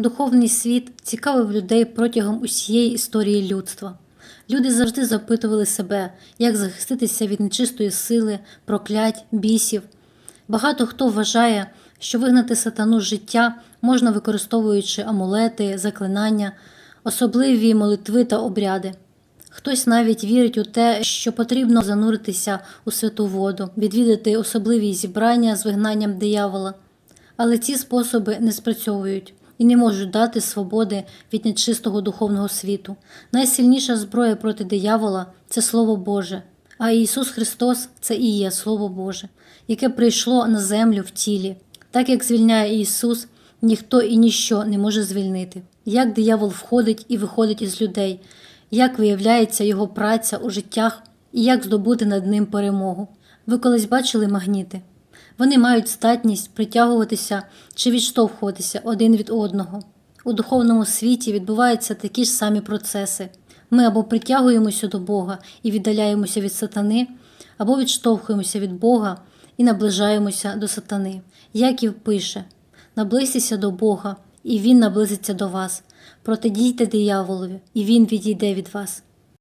Духовний світ цікавив людей протягом усієї історії людства. Люди завжди запитували себе, як захиститися від нечистої сили, проклять, бісів. Багато хто вважає, що вигнати сатану з життя можна використовуючи амулети, заклинання, особливі молитви та обряди. Хтось навіть вірить у те, що потрібно зануритися у святу воду, відвідати особливі зібрання з вигнанням диявола. Але ці способи не спрацьовують і не можуть дати свободи від нечистого духовного світу. Найсильніша зброя проти диявола це Слово Боже, а Ісус Христос це і є Слово Боже, яке прийшло на землю в тілі. Так як звільняє Ісус, ніхто і ніщо не може звільнити. Як диявол входить і виходить із людей, як виявляється його праця у життях і як здобути над ним перемогу. Ви колись бачили магніти? Вони мають здатність притягуватися чи відштовхуватися один від одного. У духовному світі відбуваються такі ж самі процеси. Ми або притягуємося до Бога і віддаляємося від сатани, або відштовхуємося від Бога і наближаємося до сатани. Яків пише: наблизьтеся до Бога, і Він наблизиться до вас. Протидійте дияволові, і він відійде від вас.